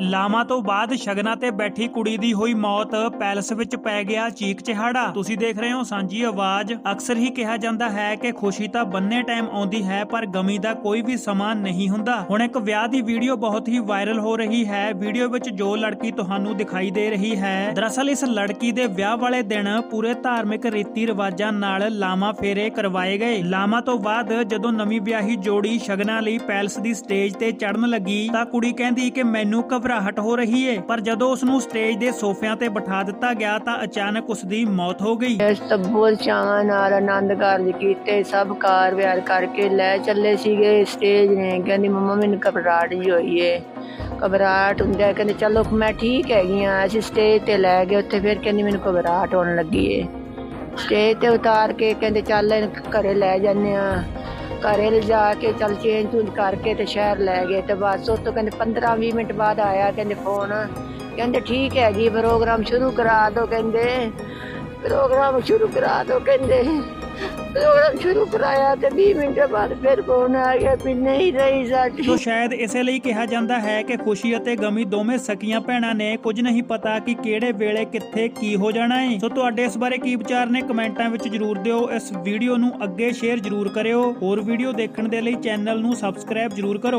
ਲਾਮਾ ਤੋਂ ਬਾਅਦ ਸ਼ਗਨਾਂ ਤੇ ਬੈਠੀ ਕੁੜੀ ਦੀ ਹੋਈ ਮੌਤ ਪੈਲਸ ਵਿੱਚ ਪੈ ਗਿਆ ਚੀਕ ਚਿਹਾੜਾ। ਤੁਸੀਂ ਦੇਖ ਰਹੇ ਹੋ ਸਾਂਝੀ ਆਵਾਜ਼। ਅਕਸਰ ਹੀ ਕਿਹਾ ਜਾਂਦਾ ਹੈ ਕਿ ਖੁਸ਼ੀ ਤਾਂ ਬੰਨੇ ਟਾਈਮ ਆਉਂਦੀ ਹੈ, ਪਰ ਗਮੀ ਦਾ ਕੋਈ ਵੀ ਸਮਾਂ ਨਹੀਂ ਹੁੰਦਾ। ਹੁਣ ਇੱਕ ਵਿਆਹ ਦੀ ਵੀਡੀਓ ਬਹੁਤ ਹੀ ਵਾਇਰਲ ਹੋ ਰਹੀ ਹੈ। ਵੀਡੀਓ ਵਿੱਚ ਜੋ ਲੜਕੀ ਤੁਹਾਨੂੰ ਦਿਖਾਈ ਦੇ ਰਹੀ ਹੈ, ਦਰਅਸਲ ਇਸ ਲੜਕੀ ਦੇ ਵਿਆਹ ਵਾਲੇ ਦਿਨ ਪੂਰੇ ਧਾਰਮਿਕ ਰੀਤੀ ਰਿਵਾਜਾਂ ਨਾਲ ਲਾਮਾ ਫੇਰੇ ਕਰਵਾਏ ਗਏ। ਲਾਮਾ ਤੋਂ ਬਾਅਦ ਜਦੋਂ ਨਵੀਂ ਵਿਆਹੀ ਜੋੜੀ ਸ਼ਗਨਾ ਲਈ ਪੈਲਸ ਦੀ ਸਟੇਜ ਤੇ ਚੜਨ ਲੱਗੀ, ਤਾਂ ਕੁੜੀ ਕਹਿੰਦੀ ਕਿ ਮੈਨੂੰ ਘਬਰਾਹਟ ਹੋ ਰਹੀ ਏ। ਪਰ ਜਦੋਂ ਉਸ ਨੂੰ ਸਟੇਜ ਦੇ ਸੋਫਿਆਂ ਤੇ ਬਿਠਾ ਦਿੱਤਾ ਗਿਆ ਤਾਂ ਅਚਾਨਕ ਉਸ ਦੀ ਮੌਤ ਹੋ ਗਈ। ਇਸ ਤਾਂ ਚਾਵਾਂ ਨਾਲ ਆਨੰਦ ਕਾਰਜ ਕੀਤੇ। ਸਭ ਕਾਰ ਵਿਆਰ ਕਰਕੇ ਲੈ ਚੱਲੇ ਸੀਗੇ। ਸਟੇਜ ਨੇ ਕਹਿੰਦੀ, ਮੰਮਾ, ਮੈਨੂੰ ਘਬਰਾਹਟ ਜੀ ਹੋਈ ਏ। ਘਬਰਾਹਟ ਹੁੰਦਿਆ ਕਹਿੰਦੇ, ਚਲੋ, ਮੈਂ ਠੀਕ ਹੈਗੀ ਆ। ਅਸੀਂ ਸਟੇਜ ਤੇ ਲੈ ਗਏ। ਉੱਥੇ ਫਿਰ ਕਹਿੰਦੀ, ਮੈਨੂੰ ਘਬਰਾਹਟ ਹੋਣ ਲੱਗੀ ਏ। ਸਟੇਜ ਤੇ ਉਤਾਰ ਕੇ ਕਹਿੰਦੇ, ਚੱਲ ਘਰੇ ਲੈ ਜਾਂਦੇ ਆ। ਘਰੇ ਲਿਜਾ ਕੇ ਚੱਲ ਚੇਂਜ ਚੂੰਜ ਕਰਕੇ ਤੇ ਸ਼ਹਿਰ ਲੈ ਗਏ ਤੇ ਬਸ ਉਸ ਤੋਂ ਕਹਿੰਦੇ 15 20 ਮਿੰਟ ਬਾਅਦ ਆਇਆ ਕਹਿੰਦੇ ਫੋਨ ਕਹਿੰਦੇ ਠੀਕ ਹੈ ਜੀ ਪ੍ਰੋਗਰਾਮ ਸ਼ੁਰੂ ਕਰਾ ਦਿਓ ਕਹਿੰਦੇ। ਪ੍ਰੋਗਰਾਮ ਸ਼ੁਰੂ ਕਰਾ ਦਿਓ ਕਹਿੰਦੇ। ਪ੍ਰੋਗਰਾਮ ਸ਼ੁਰੂ ਕਰਾਇਆ ਤੇ 20 ਮਿੰਟ ਬਾਅਦ ਫਿਰ ਫੋਨ ਆ ਗਿਆ ਵੀ ਨਹੀਂ ਰਹੀ ਸਾਡੀ। ਸੋ ਸ਼ਾਇਦ ਇਸੇ ਲਈ ਕਿਹਾ ਜਾਂਦਾ ਹੈ ਕਿ ਖੁਸ਼ੀ ਅਤੇ ਗਮੀ ਦੋਵੇਂ ਸਕੀਆਂ ਭੈਣਾਂ ਨੇ ਕੁਝ ਨਹੀਂ ਪਤਾ ਕਿ ਕਿਹੜੇ ਵੇਲੇ ਕਿੱਥੇ ਕੀ ਹੋ ਜਾਣਾ ਹੈ ਸੋ ਤੁਹਾਡੇ ਇਸ ਬਾਰੇ ਕੀ ਵਿਚਾਰ ਨੇ ਕਮੈਂਟਾਂ ਵਿੱਚ ਜਰੂਰ ਦਿਓ। ਇਸ ਵੀਡੀਓ ਨੂੰ ਅੱਗੇ ਸ਼ੇਅਰ ਜਰੂਰ ਕਰਿਓ। ਹੋਰ ਵੀਡੀਓ ਦੇਖਣ ਦੇ ਲਈ ਚੈਨਲ ਨੂੰ ਸਬਸਕ੍ਰਾਈਬ ਜਰੂਰ ਕਰੋ।